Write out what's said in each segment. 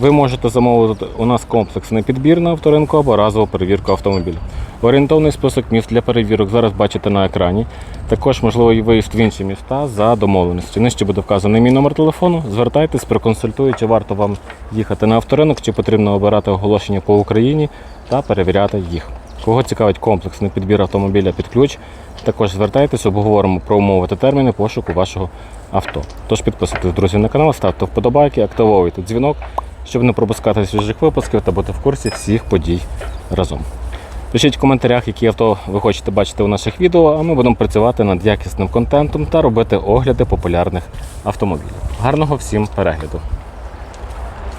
Ви можете замовити у нас комплексний підбір на авторинку або разову перевірку автомобіля. Орієнтовний список міст для перевірок зараз бачите на екрані. Також можливо і виїзд в інші міста за домовленості. Нижче буде вказаний мій номер телефону. Звертайтесь, проконсультую, чи варто вам їхати на авторинок, чи потрібно обирати оголошення по Україні та перевіряти їх. Кого цікавить комплексний підбір автомобіля під ключ, також звертайтесь, обговоримо про умови та терміни пошуку вашого авто. Тож підписуйтесь, друзі, на канал, ставте вподобайки, активовуйте дзвінок, щоб не пропускати свіжих випусків та бути в курсі всіх подій разом. Пишіть в коментарях, які авто ви хочете бачити у наших відео, а ми будемо працювати над якісним контентом та робити огляди популярних автомобілів. Гарного всім перегляду.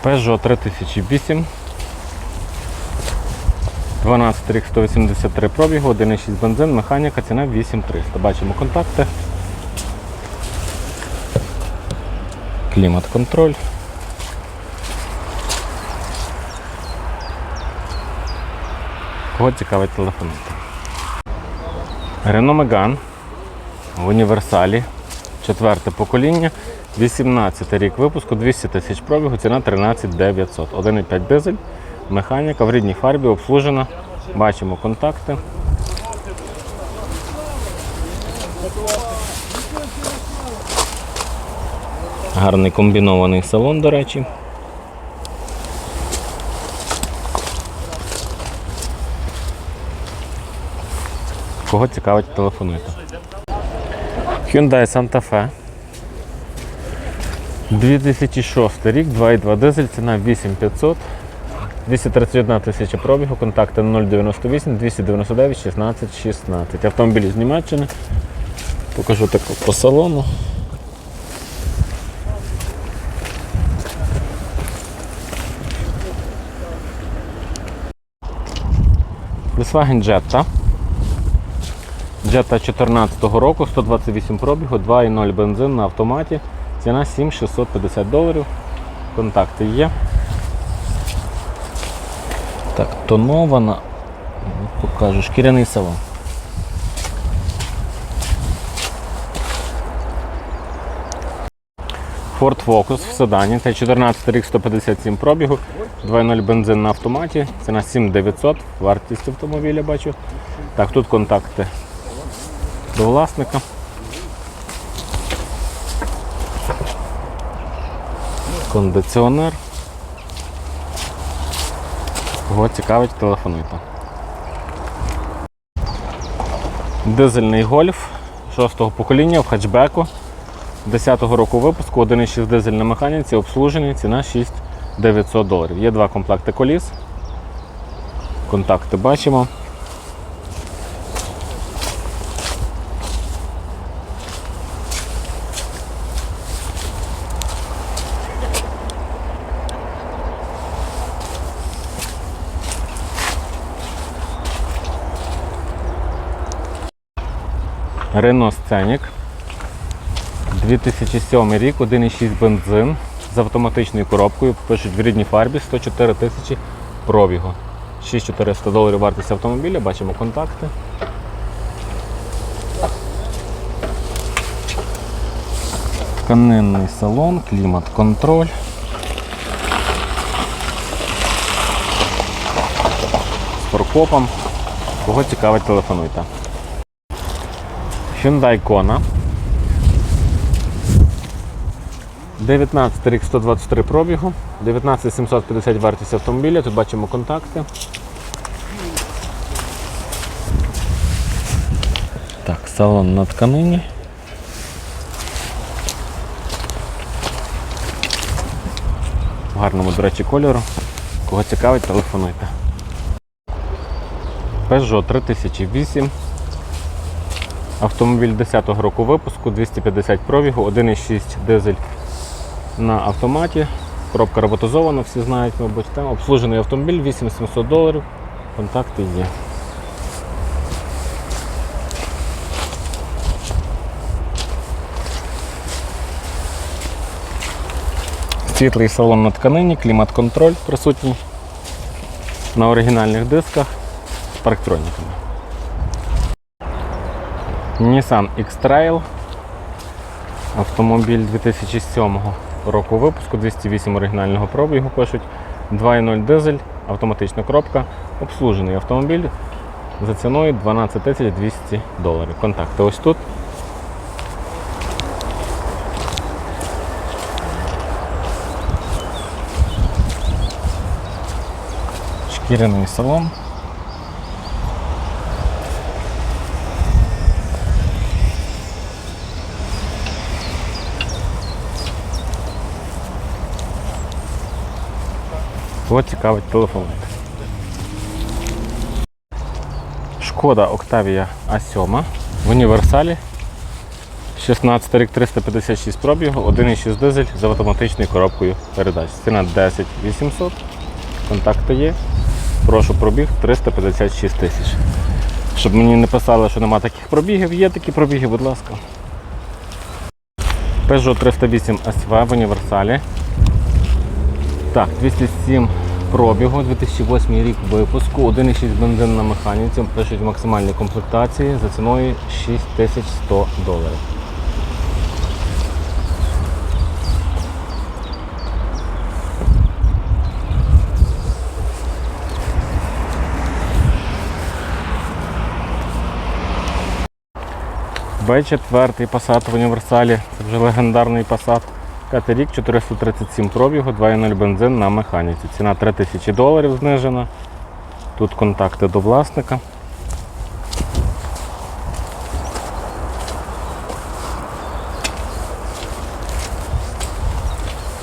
Peugeot 3008. 12 рік 183 пробігу, 1,6 бензин, механіка, ціна 8300. Бачимо контакти. Клімат-контроль. Кого цікавить телефонувати. Renault Megane в універсалі. Четверте покоління. 18 рік випуску, 200 тисяч пробігу, ціна 13 900. 1,5 дизель, механіка в рідній фарбі обслужена. Бачимо контакти. Гарний комбінований салон, до речі. Кого цікавить, телефонуйте. Hyundai Santa Fe. 2006 рік, 2,2 дизель, ціна 8500. 231 тисяча пробігу, контакти 098 299 16 16. Автомобілі з Німеччини. Покажу так по салону. Volkswagen Jetta. Jetta 14 року, 128 пробігу, 2,0 бензин на автоматі. Ціна 7650 доларів. Контакти є. Так, тонована. Ну, Покажу, шкіряний салон. Ford Focus в седані. Це 14 рік 157 пробігу, 2.0 бензин на автоматі. Ціна 7900, вартість автомобіля бачу. Так, тут контакти до власника. Кондиціонер. Кого цікавить, телефонуйте. Дизельний гольф 6-го покоління в хетчбеку. 10-го року випуску, 1,6 дизель на механіці, обслужений, ціна 6900 доларів. Є два комплекти коліс. Контакти бачимо. Renault Scenic. 2007 рік, 1,6 бензин з автоматичною коробкою. Пишуть в рідній фарбі 104 тисячі пробігу. 6400 доларів вартість автомобіля, бачимо контакти. Тканинний салон, клімат-контроль. З форкопом. Кого цікавить, телефонуйте. Hyundai Kona. 19 рік 123 пробігу, 19750 вартість автомобіля, тут бачимо контакти. Так, салон на тканині. В гарному, до речі, кольору. Кого цікавить, телефонуйте. Peugeot 3008. Автомобіль 10-го року випуску, 250 пробігу, 1,6 дизель на автоматі. Коробка роботизована, всі знають, мабуть. Там обслужений автомобіль 8700 доларів. Контакти є. Світлий салон на тканині, клімат-контроль присутній на оригінальних дисках з парктроніками. Nissan X-Trail. Автомобіль 2007 року випуску, 208 оригінального пробігу пишуть. 2.0 дизель, автоматична коробка, обслужений автомобіль за ціною 12 тисяч 200 доларів. Контакти ось тут. Шкіряний салон. Кого цікавить телефонуйте. Шкода Octavia A7 в універсалі. 16 рік 356 пробігу, 1,6 дизель з автоматичною коробкою передач. Ціна 10 800. Контакти є. Прошу пробіг 356 тисяч. Щоб мені не писали, що нема таких пробігів, є такі пробіги, будь ласка. Peugeot 308 SV в універсалі. Так, 207 пробігу, 2008 рік випуску, 1,6 бензин на механіці, пишуть в максимальній комплектації за ціною 6100 доларів. Б4 Passat в універсалі, це вже легендарний Passat. П'ятий рік, 437 пробігу, 2.0 бензин на механіці. Ціна 3000 доларів знижена. Тут контакти до власника.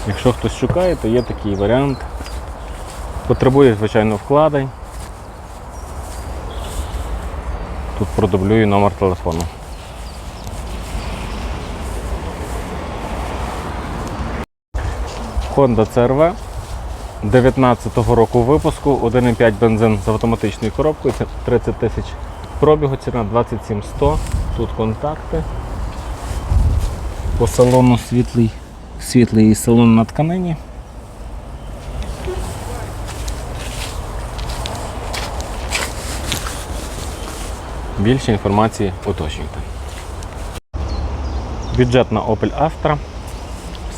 Якщо хтось шукає, то є такий варіант. Потребує, звичайно, вкладень. Тут продублюю номер телефону. Honda CRV 19-го року випуску, 1,5 бензин з автоматичною коробкою, 30 тисяч пробігу, ціна 27 100. Тут контакти. По салону світлий, світлий салон на тканині. Більше інформації уточнюйте. Бюджетна Opel Astra.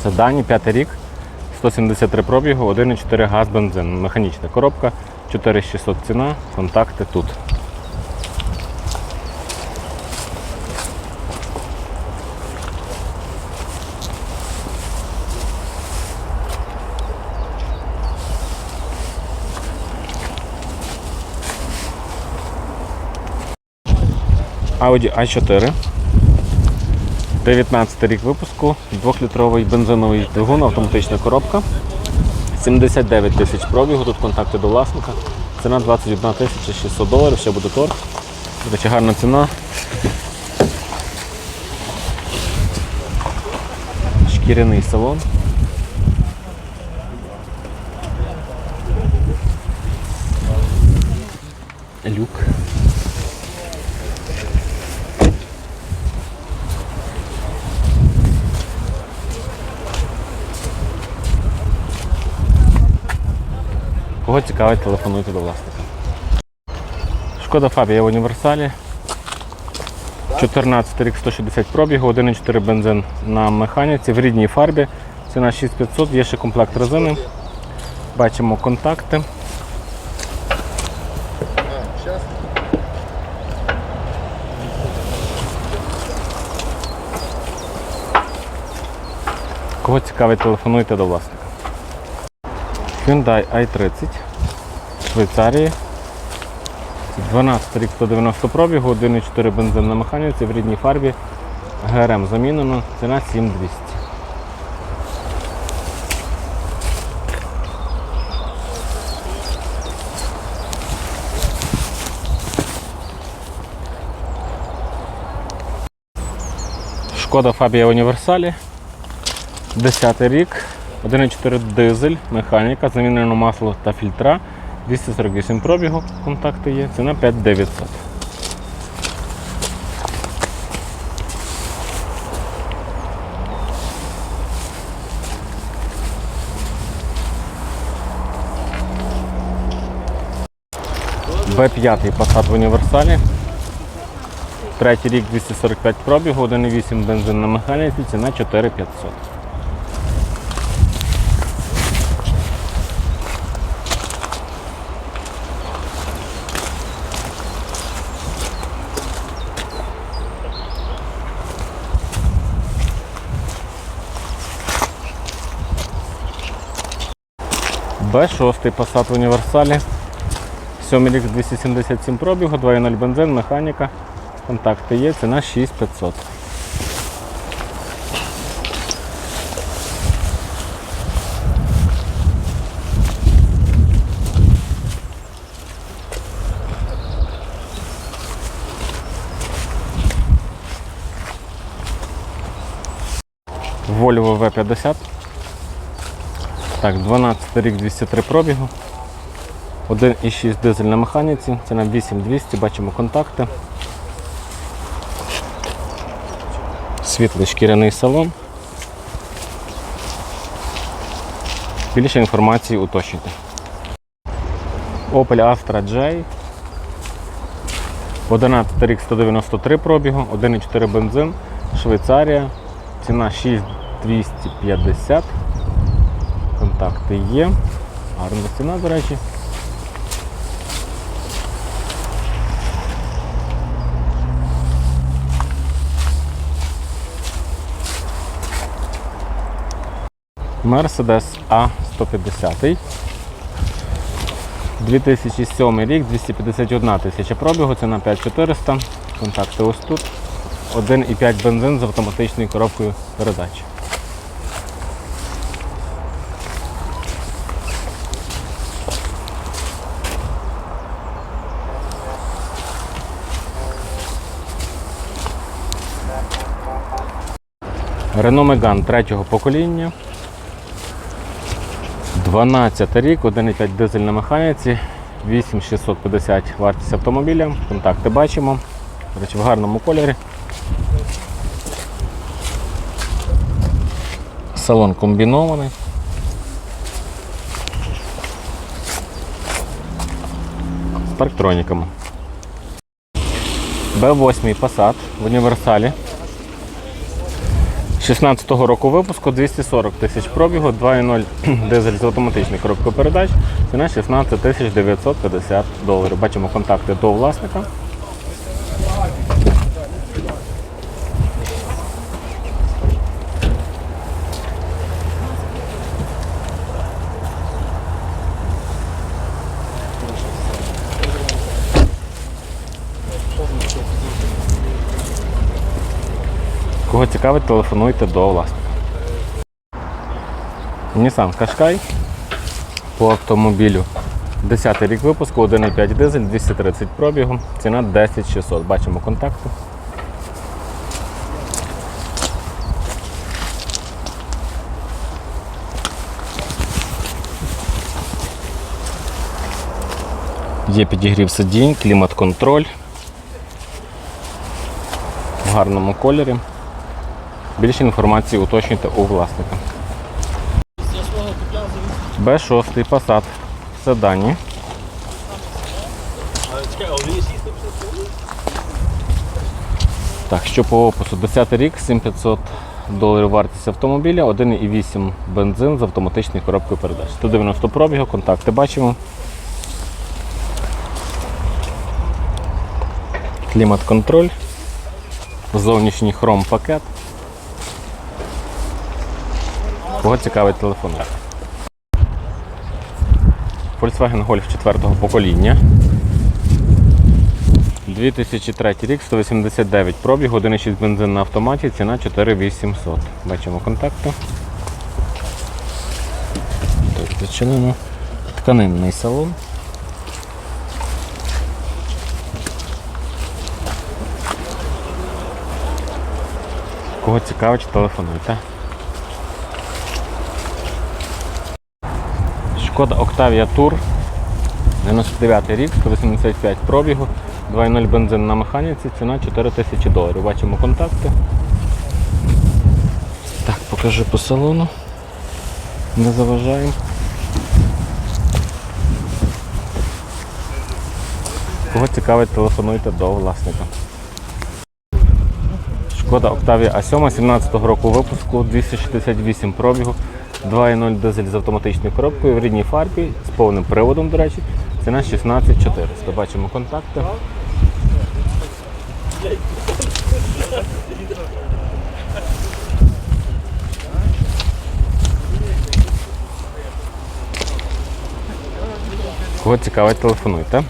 Седані 5 рік. 173 пробігу, 1,4 газ бензин. Механічна коробка, 4600 ціна, контакти тут. Audi A4. 19 рік випуску, 2-літровий бензиновий двигун, автоматична коробка. 79 тисяч пробігу, тут контакти до власника. Ціна 21 тисяча 600 доларів, ще буде торг. До речі, гарна ціна. Шкіряний салон. Люк. Кого цікавить, телефонуйте до власника. Шкода Фабія в універсалі. 14 рік 160 пробігу, 1,4 бензин на механіці в рідній фарбі. Ціна 6500, є ще комплект резини. Бачимо контакти. Кого цікавить, телефонуйте до власника. Hyundai i30 Швейцарії. 12 рік 190 пробігу, 1,4 бензин на механіці в рідній фарбі. ГРМ замінено, ціна 7200. Шкода Фабія Універсалі. 10 рік, 1,4 дизель, механіка, замінено масло та фільтра. 248 пробігу, контакти є, ціна 5900. Б5 Passat в універсалі. Третій рік 245 пробігу, 1,8 бензин на механіці, ціна 4500. Б6 Passat в універсалі. 7 рік 277 пробігу, 2.0 бензин, механіка. Контакти є, ціна 6500. Volvo V50. Так, 12 рік 203 пробігу. 1,6 дизель на механіці, ціна 8200, бачимо контакти. Світлий шкіряний салон. Більше інформації уточнюйте. Opel Astra J. 11 рік 193 пробігу, 1,4 бензин, Швейцарія. Ціна 6250. Контакти є. Гарна ціна, до речі. Mercedes A150. 2007 рік, 251 тисяча пробігу, ціна 5400. Контакти ось тут. 1,5 бензин з автоматичною коробкою передач. Renault Megane третього покоління. 12 рік, 1,5 дизель на механіці, 8650 вартість автомобіля. Контакти бачимо. До речі, в гарному кольорі. Салон комбінований. З парктроніками. Б8 Passat в універсалі. 16-го року випуску 240 тисяч пробігу, 2.0 дизель з автоматичною коробкою передач. Ціна 16 тисяч 950 доларів. Бачимо контакти до власника. Кого цікавить, телефонуйте до власника. Nissan Qashqai по автомобілю. 10 рік випуску, 1,5 дизель, 230 пробігу, ціна 10600. Бачимо контакти. Є підігрів сидінь, клімат-контроль в гарному кольорі. Більше інформації уточнюйте у власника. Б6 Passat седані. Так, що по опису? 10 рік, 7500 доларів вартість автомобіля, 1,8 бензин з автоматичною коробкою передач. 190 пробігу, контакти бачимо. Клімат-контроль, зовнішній хром пакет. Кого цікавить телефон? Volkswagen Golf 4 покоління. 2003 рік, 189 пробіг, 1,6 бензин на автоматі, ціна 4800. Бачимо контакти. Так, зачинено. Тканинний салон. Кого цікавить, телефонуйте. Шкода Octavia Tour. 99 рік, 185 пробігу, 2.0 бензин на механіці, ціна 4000 доларів. Бачимо контакти. Так, покажу по салону. Не заважаємо. Кого цікавить, телефонуйте до власника. Шкода Octavia A7 17 року випуску, 268 пробігу, 2.0 дизель з автоматичною коробкою в рідній фарбі з повним приводом, до речі, ціна 16400. Бачимо контакти. Кого цікавить, телефонуйте.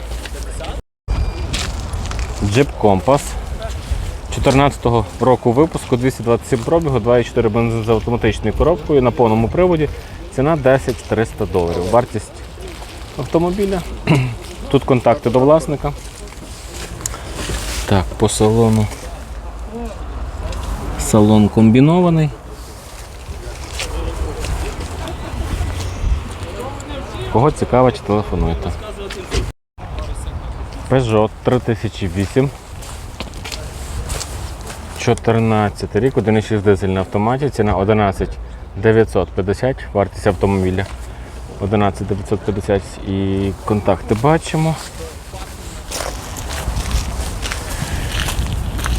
Джип Компас 14 року випуску 227 пробігу, 2,4 бензин з автоматичною коробкою на повному приводі. Ціна 10 300 доларів. Вартість автомобіля. Тут контакти до власника. Так, по салону. Салон комбінований. Кого цікаво, цікавить, телефонуйте. Peugeot 3008. 14 рік, 1,6 дизель на автоматі, ціна 11 950, вартість автомобіля 11 950 і контакти бачимо.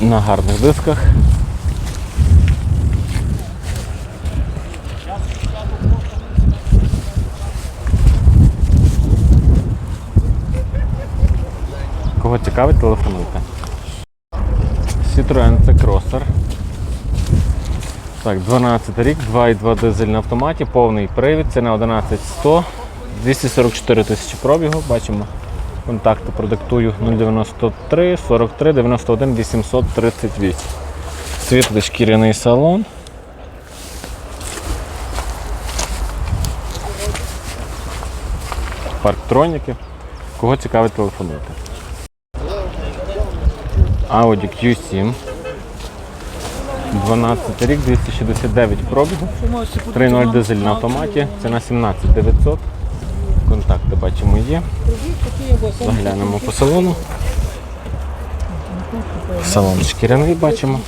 На гарних дисках. Кого цікавить, телефонуйте. Citroen C Crosser. Так, 12 рік, 2,2 дизель на автоматі, повний привід, ціна 11100, 244 тисячі пробігу. Бачимо, контакти продиктую 093 43 91 838. Світлий шкіряний салон. Парктроніки. Кого цікавить, телефонуйте. Audi Q7. 12 рік, 269 пробігу. 3.0 дизель на автоматі. Ціна 17 900. Контакти бачимо є. Заглянемо по салону. Салон шкіряний бачимо.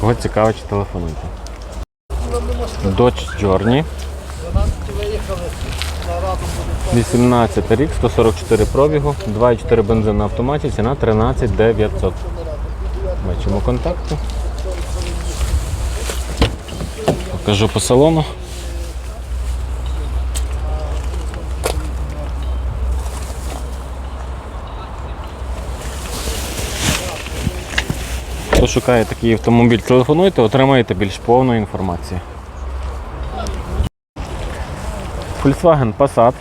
Кого цікавить, телефонуйте. Dodge Journey. 18 рік, 144 пробігу, 2,4 бензин на автоматі, ціна 13 900. Бачимо контакти. Покажу по салону. Хто шукає такий автомобіль, телефонуйте, отримаєте більш повну інформацію. Volkswagen Passat.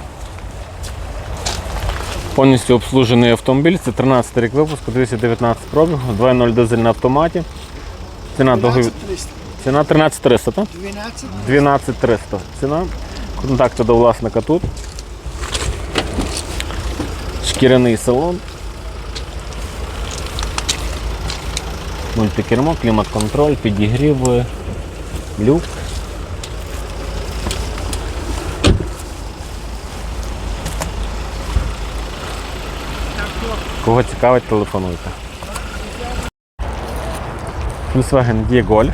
Повністю обслужений автомобіль. Це 13 рік випуску, 219 пробігу, 2.0 дизель на автоматі. Ціна договір. 300. Ціна 13300, так? 12. 12300. Ціна. Контакти до власника тут. Шкіряний салон. Мультикермо, клімат-контроль, підігрів, люк. Кого цікавить, телефонуйте. Volkswagen D-Golf.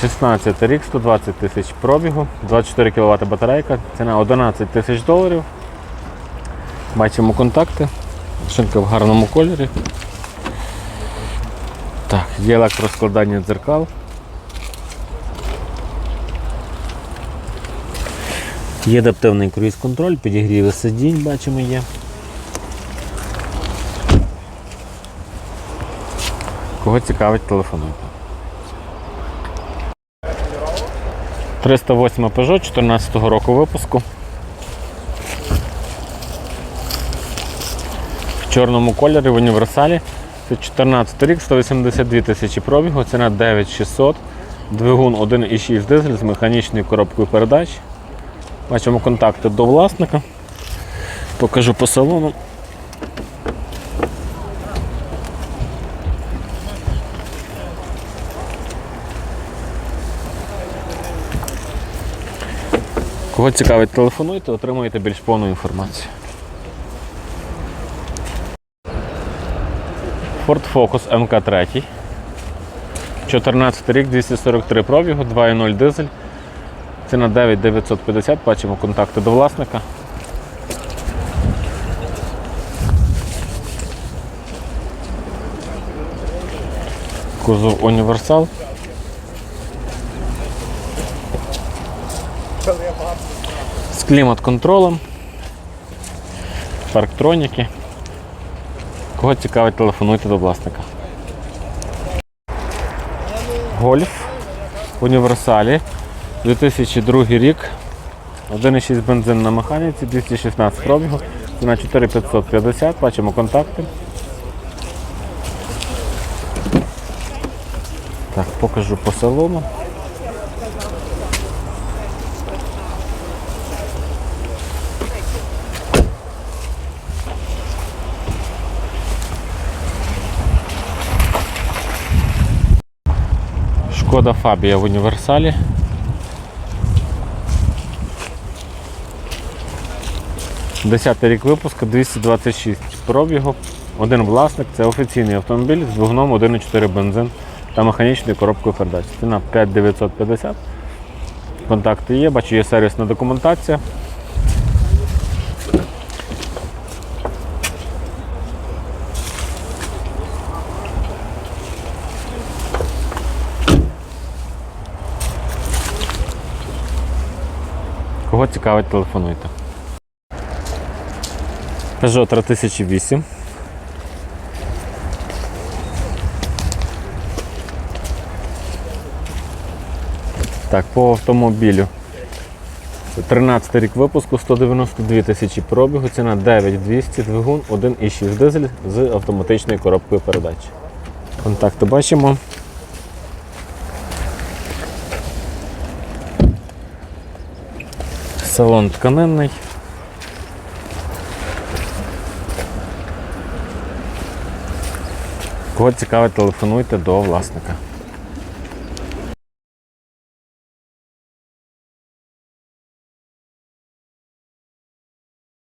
16 рік, 120 тисяч пробігу, 24 кВт батарейка, ціна 11 тисяч доларів. Бачимо контакти. Шинка в гарному кольорі. Так, є електроскладання дзеркал. Є адаптивний круїз-контроль, підігріви сидінь, бачимо є. Кого цікавить, телефонуйте. 308 Peugeot 14 року випуску. В чорному кольорі в універсалі. Це 14 рік, 182 тисячі пробігу, ціна 9600, двигун 1,6 дизель з механічною коробкою передач. Бачимо контакти до власника. Покажу по салону. Кого цікавить, телефонуйте, отримуєте більш повну інформацію. Ford Focus MK3. 14 рік, 243 пробігу, 2.0 дизель. Ціна 9950, бачимо контакти до власника. Кузов універсал. З клімат-контролем. Парктроніки. Кого цікавить, телефонуйте до власника. Гольф в універсалі. 2002 рік. 1,6 бензин на механіці, 216 пробігу. Ціна 4550. Бачимо контакти. Так, покажу по салону. Шкода Фабія в універсалі. Десятий рік випуску, 226 пробігу. Один власник, це офіційний автомобіль з двигуном 1,4 бензин та механічною коробкою передач. Ціна 5950. Контакти є, бачу, є сервісна документація. Кого цікавить, телефонуйте. Peugeot 3008. Так, по автомобілю. 13 рік випуску, 192 тисячі пробігу, ціна 9200, двигун 1,6 дизель з автоматичною коробкою передач. Контакти бачимо. Салон тканинний. Кого цікавить, телефонуйте до власника.